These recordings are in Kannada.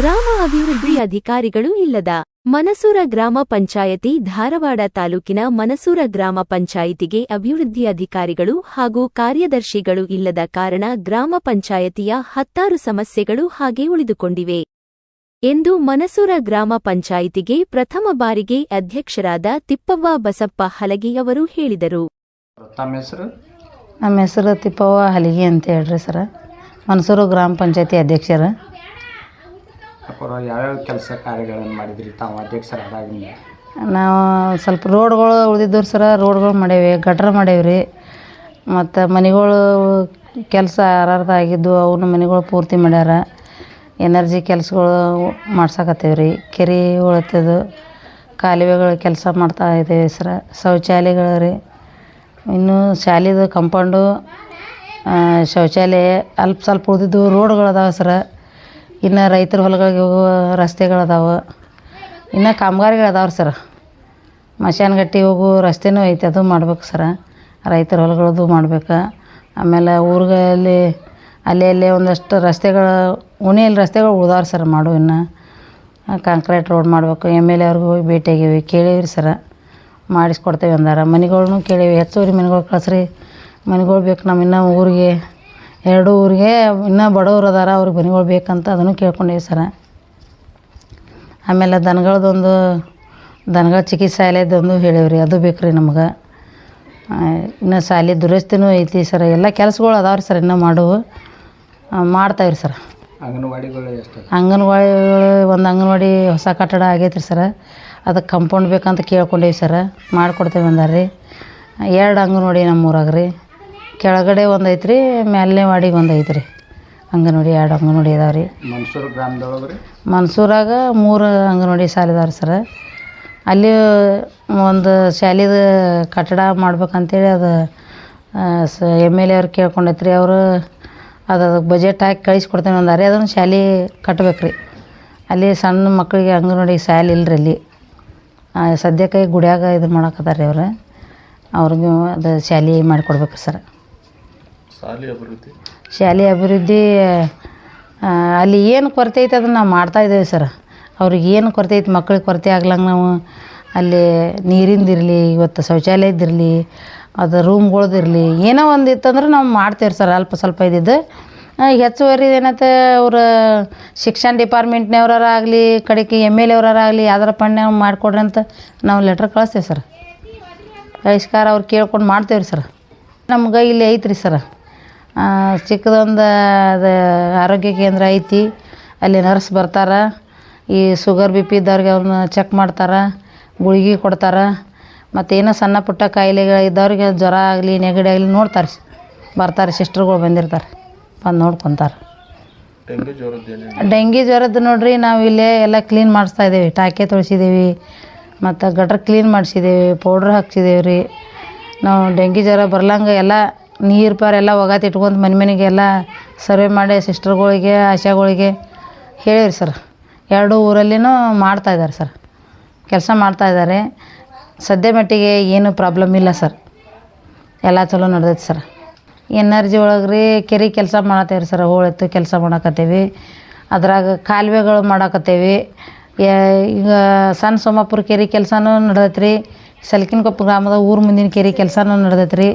ಗ್ರಾಮ ಅಭಿವೃದ್ಧಿ ಅಧಿಕಾರಿಗಳು ಇಲ್ಲದ ಮನಸೂರ ಗ್ರಾಮ ಪಂಚಾಯತಿ ಧಾರವಾಡ ತಾಲೂಕಿನ ಮನಸೂರ ಗ್ರಾಮ ಪಂಚಾಯಿತಿಗೆ ಅಭಿವೃದ್ಧಿ ಅಧಿಕಾರಿಗಳು ಹಾಗೂ ಕಾರ್ಯದರ್ಶಿಗಳು ಇಲ್ಲದ ಕಾರಣ ಗ್ರಾಮ ಪಂಚಾಯತಿಯ ಹತ್ತಾರು ಸಮಸ್ಯೆಗಳು ಹಾಗೆ ಉಳಿದುಕೊಂಡಿವೆ ಎಂದು ಮನಸೂರ ಗ್ರಾಮ ಪಂಚಾಯಿತಿಗೆ ಪ್ರಥಮ ಬಾರಿಗೆ ಅಧ್ಯಕ್ಷರಾದ ತಿಪ್ಪವ್ವ ಬಸಪ್ಪ ಹಲಗಿಯವರು ಹೇಳಿದರು. ತಮ್ಮ ಹೆಸರು? ನಮ್ಮ ಹೆಸರು ತಿಪ್ಪವ್ವ ಹಲಿಗೆ ಅಂತ ಹೇಳ್ರಿ ಸರ. ಮನಸೂರು ಗ್ರಾಮ ಪಂಚಾಯತಿ ಅಧ್ಯಕ್ಷರು. ಯಾವ್ಯಾವ ಕೆಲಸ ಕಾರ್ಯಗಳನ್ನು ಮಾಡಿದ್ರಿ ತಾವು ನಾವು ಸ್ವಲ್ಪ ರೋಡ್ಗಳು ಉಳಿದಿದ್ದವ್ರು ಸರ ರೋಡ್ಗಳು ಮಾಡೇವಿ, ಗಟ್ರ ಮಾಡೇವ್ರಿ. ಮತ್ತು ಮನೆಗಳು ಕೆಲಸ ಅರ್ಧ ಆಗಿದ್ದು ಅವನ್ನ ಮನೆಗಳು ಪೂರ್ತಿ ಮಾಡ್ಯಾರ. ಎನರ್ಜಿ ಕೆಲಸಗಳು ಮಾಡ್ಸಕತ್ತೇವೆ ರೀ ಕೆರೆ ಉಳತ್ತದು ಕಾಲುವೆಗಳು ಕೆಲಸ ಮಾಡ್ತಾ ಇದ್ದೇವೆ ಸರ. ಶೌಚಾಲಯಗಳು ರೀ. ಇನ್ನೂ ಶಾಲೆದು ಕಂಪೌಂಡು ಶೌಚಾಲಯ ಅಲ್ಪ ಸ್ವಲ್ಪ ಉಳಿದಿದ್ದು ರೋಡ್ಗಳು ಅದಾವೆ ಸರ. ಇನ್ನು ರೈತರ ಹೊಲಗಳಿಗೆ ಹೋಗುವ ರಸ್ತೆಗಳದಾವೆ. ಇನ್ನು ಕಾಮಗಾರಿಗಳದಾವ್ರಿ ಸರ್. ಮಶಾನಗಟ್ಟಿ ಹೋಗು ರಸ್ತೆನೂ ಐತೆ, ಅದು ಮಾಡ್ಬೇಕು ಸರ. ರೈತರ ಹೊಲಗಳದು ಮಾಡ್ಬೇಕು. ಆಮೇಲೆ ಊರುಗಳಲ್ಲಿ ಅಲ್ಲಿ ಅಲ್ಲೇ ಒಂದಷ್ಟು ರಸ್ತೆಗಳು ಉಣಿಯಲ್ಲಿ ರಸ್ತೆಗಳು ಉಳ್ದಾವ್ರಿ ಸರ್ ಮಾಡು ಇನ್ನು. ಕಾಂಕ್ರೀಟ್ ರೋಡ್ ಮಾಡಬೇಕು, ಎಂ ಎಲ್ ಎ ಅವ್ರಿಗೆ ಹೋಗಿ ಭೇಟಿಯಾಗೀವಿ ಕೇಳೀವಿ ಸರ. ಮಾಡಿಸ್ಕೊಡ್ತೇವೆ ಅಂದಾರ. ಮನೆಗಳ್ನು ಕೇಳೀವಿ. ಹೆಚ್ಚುವರಿ ಮನೆಗಳು ಕಳಿಸ್ರಿ. ಮನೆಗಳು ಬೇಕು ನಮ್ಮ ಇನ್ನೂ ಊರಿಗೆ. ಎರಡು ಊರಿಗೆ ಇನ್ನೂ ಬಡವ್ರು ಅದಾರ ಅವ್ರಿಗೆ ಮನೆಗಳು ಬೇಕಂತ ಅದನ್ನು ಕೇಳ್ಕೊಂಡೀವಿ ಸರ. ಆಮೇಲೆ ದನಗಳದೊಂದು ದನಗಳ ಚಿಕಿತ್ಸಾಲಯದೊಂದು ಹೇಳಿವ್ರಿ ಅದು ಬೇಕು ರೀ ನಮ್ಗೆ ಇನ್ನು ಶಾಲೆ ದುರಸ್ತಿನೂ ಐತಿ ಸರ್ ಎಲ್ಲ ಕೆಲಸಗಳು ಅದಾವ್ರಿ ಸರ್ ಇನ್ನೂ ಮಾಡುವು ಮಾಡ್ತಾವ್ರಿ ಸರ್. ಅಂಗನವಾಡಿಗಳು ಅಂಗನವಾಡಿ ಒಂದು ಅಂಗನವಾಡಿ ಹೊಸ ಕಟ್ಟಡ ಆಗೈತೆ ರೀ ಸರ. ಅದಕ್ಕೆ ಕಂಪೌಂಡ್ ಬೇಕಂತ ಕೇಳ್ಕೊಂಡೀವಿ ಸರ ಮಾಡಿಕೊಡ್ತೇವೆ ಅಂದಾರ ರೀ ಎರಡು ಅಂಗನವಾಡಿ ನಮ್ಮ ಊರಾಗ ರೀ ಕೆಳಗಡೆ ಒಂದು ಐತ್ರಿ ಒಂದೈತ್ರಿ ವಾಡಿಗೆ ಒಂದು ಐತ್ರಿ. ಅಂಗನವಾಡಿ ಎರಡು ಅಂಗನವಾಡಿ ಇದಾವೆ ರೀ. ಮನ್ಸೂರು ಗ್ರಾಮದೊಳಗೆ ರೀ ಮನ್ಸೂರಾಗ ಮೂರು ಅಂಗನವಾಡಿ ಶಾಲೆ ಇದಾವೆ ಸರ್. ಅಲ್ಲಿ ಒಂದು ಶಾಲೆದ ಕಟ್ಟಡ ಮಾಡ್ಬೇಕಂತೇಳಿ ಅದು ಸ ಎಂ ಎಲ್ ಎ ಅವ್ರು ಕೇಳ್ಕೊಂಡೈತೆ ರೀ ಅವರು ಅದು ಅದಕ್ಕೆ ಬಜೆಟ್ ಹಾಕಿ ಕಳಿಸ್ಕೊಡ್ತೇನೆ ಅರೆ ಅದನ್ನು ಶಾಲೆ ಕಟ್ಟಬೇಕು ರೀ ಅಲ್ಲಿ ಸಣ್ಣ ಮಕ್ಕಳಿಗೆ ಅಂಗನವಾಡಿ ಶಾಲೆ ಇಲ್ಲರಿ ಅಲ್ಲಿ. ಸದ್ಯಕ್ಕೆ ಗುಡಿಯಾಗ ಇದು ಮಾಡಕತ್ತಾರ ರೀ ಅವ್ರು. ಅವ್ರಿಗೆ ಅದು ಶಾಲೆ ಮಾಡಿಕೊಡ್ಬೇಕು ಸರ್. ಶಾಲೆ ಅಭಿವೃದ್ಧಿ? ಅಲ್ಲಿ ಏನು ಕೊರತೆ ಐತೆ ಅದನ್ನು ನಾವು ಮಾಡ್ತಾ ಇದ್ದೇವೆ ಸರ್. ಅವ್ರಿಗೆ ಏನು ಕೊರತೆ ಐತೆ ಮಕ್ಳಿಗೆ ಕೊರತೆ ಆಗ್ಲಂಗೆ ನಾವು ಅಲ್ಲಿ ನೀರಿಂದಿರಲಿ ಇವತ್ತು ಶೌಚಾಲಯದಿರಲಿ ಅದು ರೂಮ್ಗಳ್ದಿರಲಿ ಏನೋ ಒಂದು ಇತ್ತಂದ್ರೆ ನಾವು ಮಾಡ್ತೇವೆ ಸರ್ ಅಲ್ಪ ಸ್ವಲ್ಪ ಇದ್ದಿದ್ದು ಹೆಚ್ಚುವರಿ ಏನತ್ತೆ ಅವ್ರ ಶಿಕ್ಷಣ ಡಿಪಾರ್ಟ್ಮೆಂಟ್ನವ್ರಾಗಲಿ ಕಡೆಗೆ ಎಂ ಎಲ್ ಎವ್ರಾಗಲಿ ಯಾವ್ದಾರ ಪಣ್ಯ ಮಾಡಿಕೊಡ್ರಿ ಅಂತ ನಾವು ಲೆಟ್ರ್ ಕಳಿಸ್ತೇವೆ ಸರ್. ಬಹಿಷ್ಕಾರ ಅವ್ರು ಕೇಳ್ಕೊಂಡು ಮಾಡ್ತೇವೆ ರೀ ಸರ್. ನಮ್ಗೆ ಇಲ್ಲಿ ಐತ್ರಿ ಸರ. ಚಿಕ್ಕದೊಂದು ಅದು ಆರೋಗ್ಯ ಕೇಂದ್ರ ಐತಿ. ಅಲ್ಲಿ ನರ್ಸ್ ಬರ್ತಾರೆ. ಈ ಶುಗರ್ ಬಿ ಪಿ ಇದ್ದವ್ರಿಗೆ ಅವ್ರನ್ನ ಚೆಕ್ ಮಾಡ್ತಾರೆ. ಗುಳಿಗೆ ಕೊಡ್ತಾರೆ. ಮತ್ತು ಏನೋ ಸಣ್ಣ ಪುಟ್ಟ ಕಾಯಿಲೆಗಳು ಇದ್ದವ್ರಿಗೆ ಜ್ವರ ಆಗಲಿ ನೆಗಡಿ ಆಗಲಿ ನೋಡ್ತಾರೆ. ಬರ್ತಾರೆ ಸಿಸ್ಟರ್ಗಳು ಬಂದಿರ್ತಾರೆ. ಬಂದು ನೋಡ್ಕೊತಾರೆ. ಡೆಂಗಿ ಜ್ವರದ್ದು ನೋಡಿರಿ ನಾವು ಇಲ್ಲೇ ಎಲ್ಲ ಕ್ಲೀನ್ ಮಾಡಿಸ್ತಾ ಇದ್ದೀವಿ ಟಾಕೆ ತೊಳಿಸಿದ್ದೀವಿ ಮತ್ತು ಗಟ್ರ್ ಕ್ಲೀನ್ ಮಾಡಿಸಿದ್ದೀವಿ ಪೌಡ್ರ್ ಹಾಕ್ಸಿದ್ದೀವಿ ರೀ ನಾವು ಡೆಂಗಿ ಜ್ವರ ಬರ್ಲಂಗೆ ಎಲ್ಲ ನೀರು ಪಾರೆಲ್ಲ ಎಲ್ಲ ಒಗಾತ್ ಇಟ್ಕೊಂಡು ಮನೆ ಮನೆಗೆ ಎಲ್ಲ ಸರ್ವೆ ಮಾಡಿ ಸಿಸ್ಟರ್ಗಳಿಗೆ ಆಶಾಗಳಿಗೆ ಹೇಳಿರಿ ಸರ್ ಎರಡು ಊರಲ್ಲಿನೂ ಮಾಡ್ತಾಯಿದ್ದಾರೆ ಸರ್ ಕೆಲಸ ಮಾಡ್ತಾ ಇದ್ದಾರೆ ಸದ್ಯ ಮಟ್ಟಿಗೆ ಏನು ಪ್ರಾಬ್ಲಮ್ ಇಲ್ಲ ಸರ್ ಎಲ್ಲ ಚಲೋ ನಡೆದೈತೆ ಸರ್ ಎನರ್ಜಿ ಒಳಗೆ ರೀ ಕೆರೆ ಕೆಲಸ ಮಾಡತ್ತೇವೆ ಸರ್ ಹೋಳೆತ್ತು ಕೆಲಸ ಮಾಡಕತ್ತೇವಿ. ಅದ್ರಾಗ ಕಾಲುವೆಗಳು ಮಾಡಾಕತ್ತೇವಿ. ಈಗ ಸಣ್ಣ ಸೋಮಾಪುರ ಕೆರೆ ಕೆಲಸನೂ ನಡ್ದೈತೆ ರೀ ಸಲ್ಕಿನಕೊಪ್ಪ ಗ್ರಾಮದ ಊರು ಮುಂದಿನ ಕೆರೆ ಕೆಲಸನೂ ನಡೆದೈತೆ ರೀ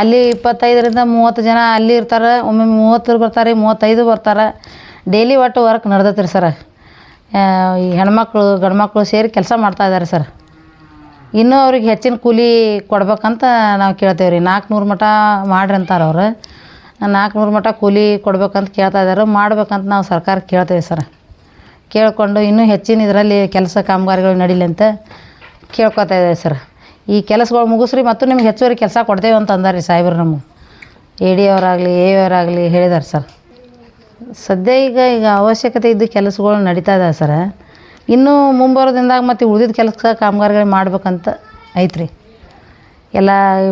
ಅಲ್ಲಿ ಇಪ್ಪತ್ತೈದರಿಂದ ಮೂವತ್ತು ಜನ ಅಲ್ಲಿ ಇರ್ತಾರೆ, ಒಮ್ಮೆ ಮೂವತ್ತು ಬರ್ತಾರೆ, ಮೂವತ್ತೈದು ಬರ್ತಾರೆ. ಡೈಲಿ ಒಟ್ಟು ವರ್ಕ್ ನಡೆದೈತೆ ರೀ ಸರ ಈ ಹೆಣ್ಮಕ್ಳು, ಗಂಡ್ಮಕ್ಳು ಸೇರಿ ಕೆಲಸ ಮಾಡ್ತಾ ಇದ್ದಾರೆ ಸರ್ ಇನ್ನೂ ಅವ್ರಿಗೆ ಹೆಚ್ಚಿನ ಕೂಲಿ ಕೊಡ್ಬೇಕಂತ ನಾವು ಕೇಳ್ತೇವೆ ರೀ ನಾಲ್ಕುನೂರು ಮಠ ಮಾಡ್ರಿ ಅಂತಾರೆ ಅವ್ರು. ನಾಲ್ಕುನೂರು ಮಠ ಕೂಲಿ ಕೊಡ್ಬೇಕಂತ ಕೇಳ್ತಾ ಇದ್ದಾರೆ ಮಾಡ್ಬೇಕಂತ ನಾವು ಸರ್ಕಾರ ಕೇಳ್ತೇವೆ ಸರ್ ಕೇಳಿಕೊಂಡು ಇನ್ನೂ ಹೆಚ್ಚಿನ ಇದರಲ್ಲಿ ಕೆಲಸ ಕಾಮಗಾರಿಗಳು ನಡೀಲಿ ಅಂತ ಕೇಳ್ಕೊತಾ ಇದ್ದೇವೆ ಸರ್. ಈ ಕೆಲಸಗಳು ಮುಗಿಸ್ರಿ ಮತ್ತು ನಿಮ್ಗೆ ಹೆಚ್ಚುವರಿ ಕೆಲಸ ಕೊಡ್ತೇವೆ ಅಂತ ಅಂದಾರೆ ರೀ ಸಾಹೇಬ್ರು ನಮಗೆ ಎ ಡಿ ಅವರಾಗಲಿ ಎ ಅವರಾಗಲಿ ಹೇಳಿದಾರೆ ಸರ್. ಸದ್ಯ ಈಗ ಈಗ ಅವಶ್ಯಕತೆ ಇದ್ದ ಕೆಲಸಗಳು ನಡೀತಾ ಇದ್ದಾವೆ ಸರ. ಇನ್ನೂ ಮುಂಬರೋ ದಿನದಾಗ ಮತ್ತು ಉಳಿದಿದ್ದ ಕೆಲಸ ಕಾಮಗಾರಿಗಳು ಮಾಡ್ಬೇಕಂತ ಐತ್ರಿ. ಎಲ್ಲ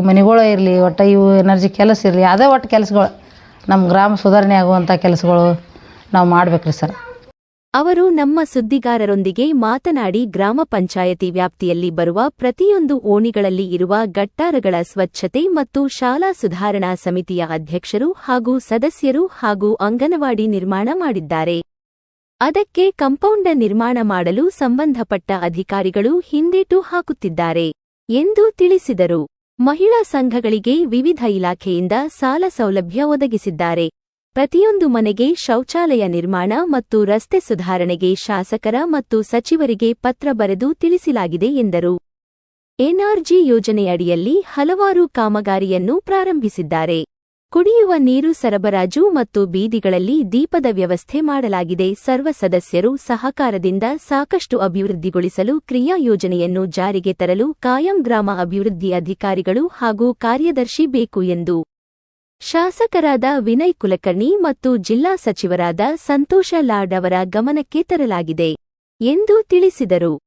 ಮನೆಗಳು ಇರಲಿ, ಒಟ್ಟು ಇವು ಎನರ್ಜಿ ಕೆಲಸ ಇರಲಿ, ಅದೇ ಒಟ್ಟು ಕೆಲಸಗಳು. ನಮ್ಮ ಗ್ರಾಮ ಸುಧಾರಣೆ ಆಗುವಂಥ ಕೆಲಸಗಳು ನಾವು ಮಾಡ್ಬೇಕ್ರಿ ಸರ್. ಅವರು ನಮ್ಮ ಸುದ್ದಿಗಾರರೊಂದಿಗೆ ಮಾತನಾಡಿ ಗ್ರಾಮ ಪಂಚಾಯತಿ ವ್ಯಾಪ್ತಿಯಲ್ಲಿ ಬರುವ ಪ್ರತಿಯೊಂದು ಓಣಿಗಳಲ್ಲಿ ಇರುವ ಗಟ್ಟಾರಗಳ ಸ್ವಚ್ಛತೆ ಮತ್ತು ಶಾಲಾ ಸುಧಾರಣಾ ಸಮಿತಿಯ ಅಧ್ಯಕ್ಷರು ಹಾಗೂ ಸದಸ್ಯರು ಹಾಗೂ ಅಂಗನವಾಡಿ ನಿರ್ಮಾಣ ಮಾಡಿದ್ದಾರೆ. ಅದಕ್ಕೆ ಕಂಪೌಂಡ ನಿರ್ಮಾಣ ಮಾಡಲು ಸಂಬಂಧಪಟ್ಟ ಅಧಿಕಾರಿಗಳು ಹಿಂದೇಟು ಹಾಕುತ್ತಿದ್ದಾರೆ ಎಂದು ತಿಳಿಸಿದರು. ಮಹಿಳಾ ಸಂಘಗಳಿಗೆ ವಿವಿಧ ಇಲಾಖೆಯಿಂದ ಸಾಲ ಸೌಲಭ್ಯ ಒದಗಿಸಿದ್ದಾರೆ. ಪ್ರತಿಯೊಂದು ಮನೆಗೆ ಶೌಚಾಲಯ ನಿರ್ಮಾಣ ಮತ್ತು ರಸ್ತೆ ಸುಧಾರಣೆಗೆ ಶಾಸಕರ ಮತ್ತು ಸಚಿವರಿಗೆ ಪತ್ರ ಬರೆದು ತಿಳಿಸಲಾಗಿದೆ ಎಂದರು. ಎನ್ಆರ್ಜಿ ಯೋಜನೆಯಡಿಯಲ್ಲಿ ಹಲವಾರು ಕಾಮಗಾರಿಯನ್ನು ಪ್ರಾರಂಭಿಸಿದ್ದಾರೆ. ಕುಡಿಯುವ ನೀರು ಸರಬರಾಜು ಮತ್ತು ಬೀದಿಗಳಲ್ಲಿ ದೀಪದ ವ್ಯವಸ್ಥೆ ಮಾಡಲಾಗಿದೆ. ಸರ್ವ ಸದಸ್ಯರು ಸಹಕಾರದಿಂದ ಸಾಕಷ್ಟು ಅಭಿವೃದ್ಧಿಗೊಳಿಸಲು ಕ್ರಿಯಾ ಯೋಜನೆಯನ್ನು ಜಾರಿಗೆ ತರಲು ಕಾಯಂ ಗ್ರಾಮ ಅಭಿವೃದ್ಧಿ ಅಧಿಕಾರಿಗಳು ಹಾಗೂ ಕಾರ್ಯದರ್ಶಿ ಬೇಕು ಎಂದು ಶಾಸಕರಾದ ವಿನಯ್ ಕುಲಕರ್ಣಿ ಮತ್ತು ಜಿಲ್ಲಾ ಸಚಿವರಾದ ಸಂತೋಷ ಲಾಡ್ ಅವರ ಗಮನಕ್ಕೆ ತರಲಾಗಿದೆ ಎಂದು ತಿಳಿಸಿದರು.